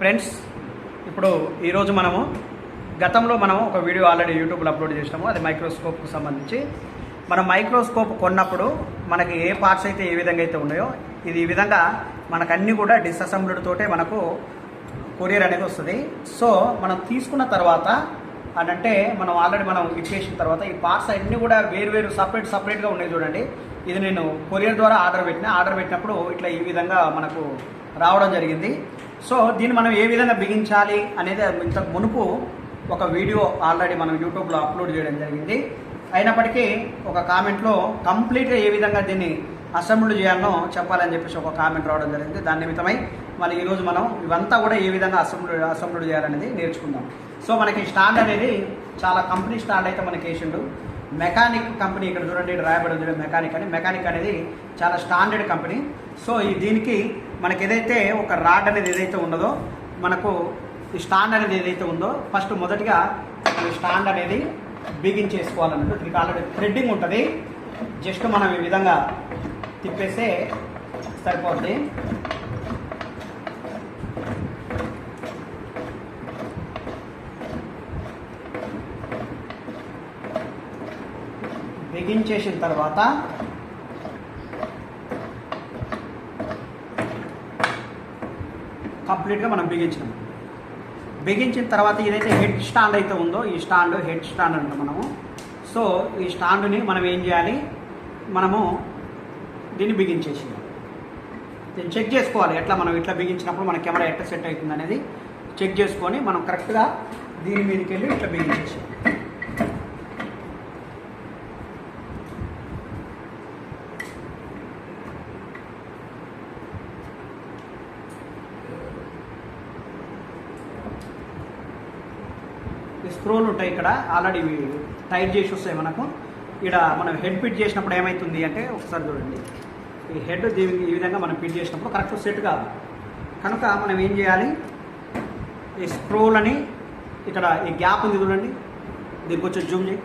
Friends ఇప్పుడు ఈరోజు మనము గతంలో మనం ఒక వీడియో ఆల్రెడీ యూట్యూబ్లో అప్లోడ్ చేసినాము అది మైక్రోస్కోప్కు సంబంధించి. మనం మైక్రోస్కోప్ కొన్నప్పుడు మనకి ఏ పార్ట్స్ అయితే ఏ విధంగా అయితే ఉన్నాయో ఇది ఈ విధంగా మనకన్నీ కూడా డిస్అసెంబ్ల్డ్ తోటే మనకు కొరియర్ అనేది వస్తుంది. సో మనం తీసుకున్న తర్వాత అని అంటే మనం ఆల్రెడీ మనం ఇచ్చేసిన తర్వాత ఈ పార్ట్స్ అన్నీ కూడా వేరు వేరు సపరేట్ సపరేట్గా ఉన్నాయి చూడండి. ఇది నేను కొరియర్ ద్వారా ఆర్డర్ పెట్టిన ఆర్డర్ పెట్టినప్పుడు ఇట్లా ఈ విధంగా మనకు రావడం జరిగింది. సో దీన్ని మనం ఏ విధంగా బిగించాలి అనేది ఇంతకు మునుపు ఒక వీడియో ఆల్రెడీ మనం యూట్యూబ్లో అప్లోడ్ చేయడం జరిగింది. అయినప్పటికీ ఒక కామెంట్లో కంప్లీట్గా ఏ విధంగా దీన్ని అసెంబ్లీ చేయాలనో చెప్పాలని చెప్పేసి ఒక కామెంట్ రావడం జరిగింది. దాని నిమిత్తమై మళ్ళీ ఈరోజు మనం ఇవంతా కూడా ఏ విధంగా అసెంబ్లీ అసెంబ్లీ చేయాలనేది నేర్చుకుందాం. సో మనకి స్టాండ్ అనేది చాలా కంపెనీ స్టాండ్ అయితే మనకి వేసిండు. మెకానిక్ కంపెనీ ఇక్కడ చూడండి రాయబడి ఉంది మెకానిక్ అని. మెకానిక్ అనేది చాలా స్టాండర్డ్ కంపెనీ. సో ఈ దీనికి మనకి ఏదైతే ఒక రాడ్ అనేది ఏదైతే ఉన్నదో మనకు ఈ స్టాండ్ అనేది ఏదైతే ఉందో ఫస్ట్ మొదటిగా ఈ స్టాండ్ అనేది బిగించేసుకోవాలన్నట్టు దీనికి ఆల్రెడీ థ్రెడ్డింగ్ ఉంటుంది. జస్ట్ మనం ఈ విధంగా తిప్పేస్తే సరిపోతుంది బిగించేసిన తర్వాత కంప్లీట్గా మనం బిగించినాం. బిగించిన తర్వాత ఏదైతే హెడ్ స్టాండ్ అయితే ఉందో ఈ స్టాండ్ హెడ్ స్టాండ్ అంటాం మనము. సో ఈ స్టాండ్ని మనం ఏం చేయాలి? మనము దీన్ని బిగించేసేయాలి దీన్ని చెక్ చేసుకోవాలి. ఎట్లా మనం ఇట్లా బిగించినప్పుడు మన కెమెరా ఎట్లా సెట్ అవుతుంది అనేది చెక్ చేసుకొని మనం కరెక్ట్గా దీని మీదకి వెళ్ళి ఇట్లా బిగించేసేయాలి ఈ స్క్రోల్ ఉంటాయి ఇక్కడ. ఆల్రెడీ ఇవి టైట్ చేసి వస్తాయి మనకు. ఇక్కడ మనం హెడ్ పిట్ చేసినప్పుడు ఏమవుతుంది అంటే ఒకసారి చూడండి. ఈ హెడ్ ఈ విధంగా మనం పిట్ చేసినప్పుడు కరెక్ట్ సెట్ కాదు. కనుక మనం ఏం చేయాలి? ఈ స్క్రోల్ అని ఇక్కడ ఈ గ్యాప్ ఉంది చూడండి. దీనికి వచ్చి జూమ్ చేయి.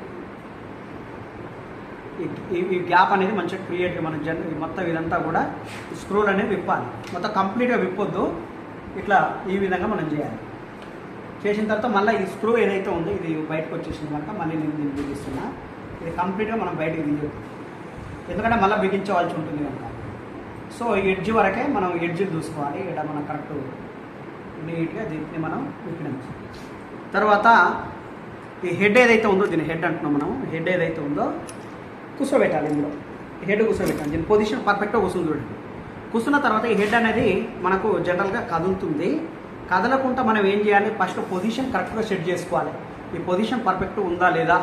ఈ- గ్యాప్ అనేది మంచిగా క్రియేట్ మన జన్ మొత్తం ఇదంతా కూడా స్క్రోల్ అనేది విప్పాలి. మొత్తం కంప్లీట్గా విప్పొద్దు. ఇట్లా ఈ విధంగా మనం చేయాలి. చేసిన తర్వాత మళ్ళీ ఈ స్క్రూ ఏదైతే ఉందో ఇది బయటకు వచ్చేసిన కనుక మళ్ళీ నేను దీన్ని బిగిస్తున్నా. ఇది కంప్లీట్గా మనం బయటకు తీయదు ఎందుకంటే మళ్ళీ బిగించవలసి ఉంటుంది కనుక. సో ఈ ఎడ్జ్ వరకే మనం ఎడ్జ్లు చూసుకోవాలి. ఇక్కడ మనం కరెక్ట్ నీట్గా దీన్ని మనం విప్పినాం తర్వాత ఈ హెడ్ ఏదైతే ఉందో దీని హెడ్ అంటున్నాం మనం. హెడ్ ఏదైతే ఉందో కూర్చోబెట్టాలి ఇందులో. హెడ్ కూర్చోబెట్టాలి. దీని పొజిషన్ పర్ఫెక్ట్గా కూర్చుంది చూడండి. కూర్చున్న తర్వాత ఈ హెడ్ అనేది మనకు జనరల్గా కదులుతుంది. కదలకుండా మనం ఏం చేయాలి? ఫస్ట్ పొజిషన్ కరెక్ట్గా సెట్ చేసుకోవాలి. ఈ పొజిషన్ పర్ఫెక్ట్ ఉందా లేదా?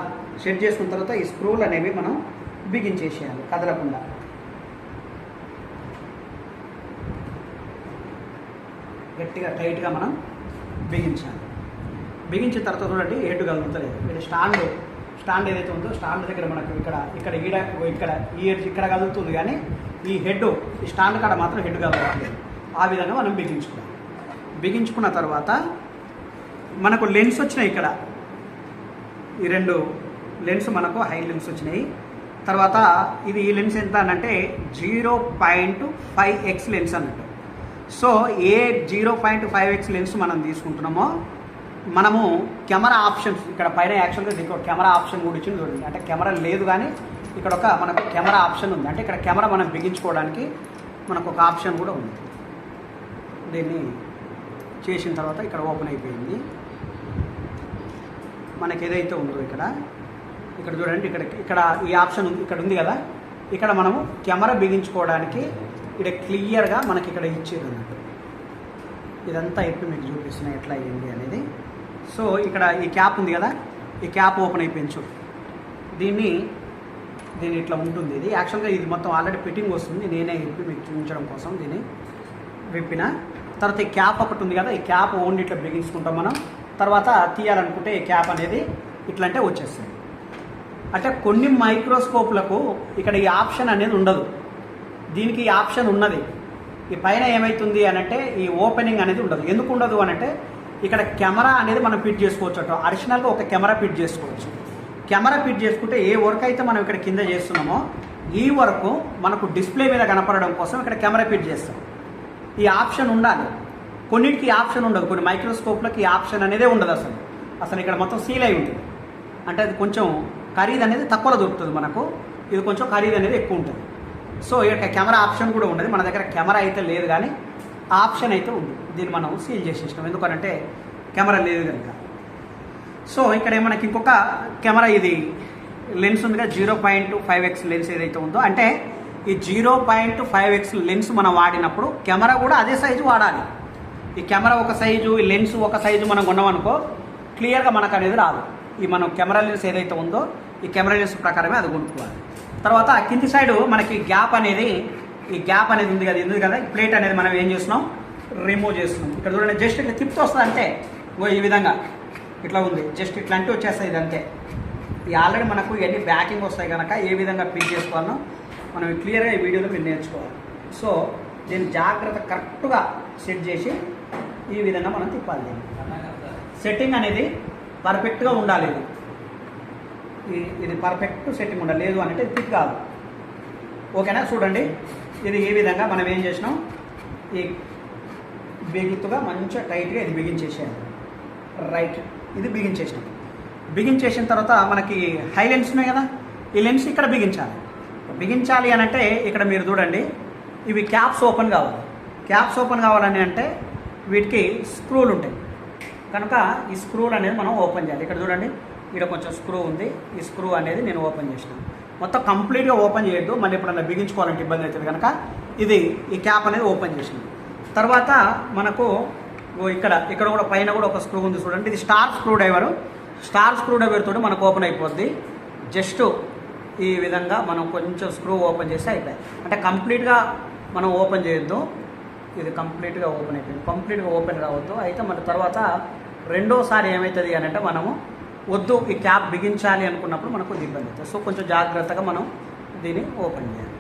సెట్ చేసుకున్న తర్వాత ఈ స్క్రూలు అనేవి మనం బిగించేసేయాలి కదలకుండా. గట్టిగా టైట్గా మనం బిగించాలి బిగించిన తర్వాత చూడండి ఏటు కదులుతలేదు ఇక్కడ స్టాండ్ స్టాండ్ ఏదైతే ఉందో స్టాండ్ దగ్గర మనకు ఇక్కడ ఇక్కడ ఈడ ఇక్కడ ఈ ఇక్కడ కదులుతుంది కానీ ఈ హెడ్ ఈ స్టాండ్ కాడ మాత్రం హెడ్ కదలట్లేదు ఆ విధంగా మనం బిగించుకోవాలి బిగించుకున్న తర్వాత మనకు లెన్స్ వచ్చినాయి ఇక్కడ. ఈ రెండు లెన్స్ మనకు హై లెన్స్ వచ్చినాయి. తర్వాత ఇది ఈ లెన్స్ ఎంత అనంటే zero point five X lens అన్నట్టు. సో ఏ zero point five X lens మనం తీసుకుంటున్నామో మనము కెమెరా ఆప్షన్స్ ఇక్కడ పైన యాక్చువల్గా దీనికి ఒక కెమెరా ఆప్షన్ కూడా ఇచ్చింది చూడండి. అంటే కెమెరా లేదు కానీ ఇక్కడ ఒక మనకు కెమెరా ఆప్షన్ ఉంది. అంటే ఇక్కడ కెమెరా మనం బిగించుకోవడానికి మనకు ఒక ఆప్షన్ కూడా ఉంది. దీన్ని చేసిన తర్వాత ఇక్కడ ఓపెన్ అయిపోయింది. మనకి ఏదైతే ఉందో ఇక్కడ ఇక్కడ చూడండి ఇక్కడ ఇక్కడ ఈ ఆప్షన్ ఉంది ఇక్కడ ఉంది కదా? ఇక్కడ మనము కెమెరా బిగించుకోవడానికి ఇక్కడ క్లియర్గా మనకి ఇక్కడ ఇచ్చేది అన్నట్టు ఇదంతా ఎప్పుడు మీకు చూపిస్తున్నాయి ఎట్లా అయ్యింది అనేది. సో ఇక్కడ ఈ క్యాప్ ఉంది కదా? ఈ క్యాప్ ఓపెన్ అయిపోయింది చూడు. దీన్ని దీని ఇట్లా ఉంటుంది ఇది. యాక్చువల్గా ఇది మొత్తం ఆల్రెడీ ఫిట్టింగ్ వస్తుంది. నేనే విప్పి మీకు చూపించడం కోసం దీన్ని విప్పిన. తర్వాత ఈ క్యాప్ ఒకటి ఉంది కదా ఈ క్యాప్ ఓన్లీ ఇట్లా బిగించుకుంటాం మనం. తర్వాత తీయాలనుకుంటే ఈ క్యాప్ అనేది ఇట్లా అంటే వచ్చేస్తుంది. అంటే కొన్ని మైక్రోస్కోప్లకు ఇక్కడ ఈ ఆప్షన్ అనేది ఉండదు. దీనికి ఈ ఆప్షన్ ఉన్నది. ఈ పైన ఏమవుతుంది అనంటే ఈ ఓపెనింగ్ అనేది ఉండదు. ఎందుకు ఉండదు అనంటే ఇక్కడ కెమెరా అనేది మనం ఫిట్ చేసుకోవచ్చు అటు. అడిషనల్గా ఒక కెమెరా ఫిట్ చేసుకోవచ్చు. కెమెరా ఫిట్ చేసుకుంటే ఏ వర్క్ అయితే మనం ఇక్కడ కింద చేస్తున్నామో ఈ వరకు మనకు డిస్ప్లే మీద కనపడడం కోసం ఇక్కడ కెమెరా ఫిట్ చేస్తాం. ఈ ఆప్షన్ ఉండాలి. కొన్నిటికి ఆప్షన్ ఉండదు. కొన్ని మైక్రోస్కోప్లకి ఈ ఆప్షన్ అనేదే ఉండదు అసలు. అసలు ఇక్కడ మొత్తం సీల్ అయి ఉంటుంది. అంటే అది కొంచెం ఖరీదు అనేది తక్కువలో దొరుకుతుంది మనకు. ఇది కొంచెం ఖరీదు అనేది ఎక్కువ ఉంటుంది. సో ఇక్కడ కెమెరా ఆప్షన్ కూడా ఉండదు మన దగ్గర కెమెరా అయితే లేదు కానీ ఆప్షన్ అయితే ఉంది. దీన్ని మనం సీల్ చేసేసినాం. ఎందుకనంటే కెమెరా లేదు కనుక. సో ఇక్కడ మనకి ఇంకొక కెమెరా ఇది. లెన్స్ ఉందిగా zero point five x lens ఏదైతే ఉందో. అంటే ఈ zero point five x lens మనం వాడినప్పుడు కెమెరా కూడా అదే సైజు వాడాలి. ఈ కెమెరా ఒక సైజు ఈ లెన్స్ ఒక సైజు మనం కొన్నామనుకో క్లియర్గా మనకు అనేది రాదు. ఈ మనం కెమెరా లెన్స్ ఏదైతే ఉందో ఈ కెమెరా లెన్స్ ప్రకారమే అది కొనుక్కోవాలి. తర్వాత ఆ కింది సైడు మనకి గ్యాప్ అనేది ఈ గ్యాప్ అనేది ఉంది కదా ఎందుకు కదా ఈ ప్లేట్ అనేది మనం ఏం చేస్తున్నాం? రిమూవ్ చేస్తున్నాం. ఇక్కడ చూడండి జస్ట్ ఇట్లా తిప్పుతూ వస్తుంది అంటే ఓ ఈ విధంగా ఇట్లా ఉంది. జస్ట్ ఇట్లాంటివి వచ్చేస్తాయి ఇది అంతే ఈ ఆల్రెడీ మనకు ఇవన్నీ బ్యాకింగ్ వస్తాయి కనుక ఏ విధంగా పిక్ చేసుకోవాలో మనం క్లియర్గా ఈ వీడియోలో మీరు నేర్చుకోవాలి. సో దీన్ని జాగ్రత్త కరెక్ట్గా సెట్ చేసి ఈ విధంగా మనం తిప్పాలి దీన్ని. సెట్టింగ్ అనేది పర్ఫెక్ట్గా ఉండాలి ఇది. ఇది పర్ఫెక్ట్ సెట్టింగ్ ఉండాలి. లేదు అంటే థిక్ కాదు ఓకేనా? చూడండి. ఇది ఈ విధంగా మనం ఏం చేసినాం? ఈ బిగుతుగా మంచిగా టైట్గా ఇది బిగించేసాను రైట్ ఇది బిగించేసినాం బిగించేసిన తర్వాత మనకి హై లెన్స్ ఉన్నాయి కదా? ఈ లెన్స్ ఇక్కడ బిగించాలి. బిగించాలి అని అంటే ఇక్కడ మీరు చూడండి ఇవి క్యాప్స్ ఓపెన్ కావాలి. క్యాప్స్ ఓపెన్ కావాలని అంటే వీటికి స్క్రూలు ఉంటాయి. కనుక ఈ స్క్రూలు అనేది మనం ఓపెన్ చేయాలి. ఇక్కడ చూడండి ఇక్కడ కొంచెం స్క్రూ ఉంది. ఈ స్క్రూ అనేది నేను ఓపెన్ చేసిన. మొత్తం కంప్లీట్గా ఓపెన్ చేయొద్దు. మళ్ళీ ఎప్పుడన్నా బిగించుకోవాలంటే ఇబ్బంది అవుతుంది కనుక ఇది ఈ క్యాప్ అనేది ఓపెన్ చేసింది తర్వాత మనకు ఓ ఇక్కడ ఇక్కడ కూడా పైన కూడా ఒక స్క్రూ ఉంది చూడండి. ఇది star screwdriver. Star screwdriver తోటి మనకు ఓపెన్ అయిపోద్ది. జస్ట్ ఈ విధంగా మనం కొంచెం స్క్రూ ఓపెన్ చేస్తే అయిపోయి అంటే కంప్లీట్గా మనం ఓపెన్ చేయొద్దు. ఇది కంప్లీట్గా ఓపెన్ అయిపోయింది. కంప్లీట్గా ఓపెన్ కావద్దు. అయితే మన తర్వాత రెండోసారి ఏమవుతుంది అని అంటే మనము వద్దు ఈ క్యాప్ బిగించాలి అనుకున్నప్పుడు మనకు ఇబ్బంది అవుతుంది. సో కొంచెం జాగ్రత్తగా మనం దీన్ని ఓపెన్ చేయాలి.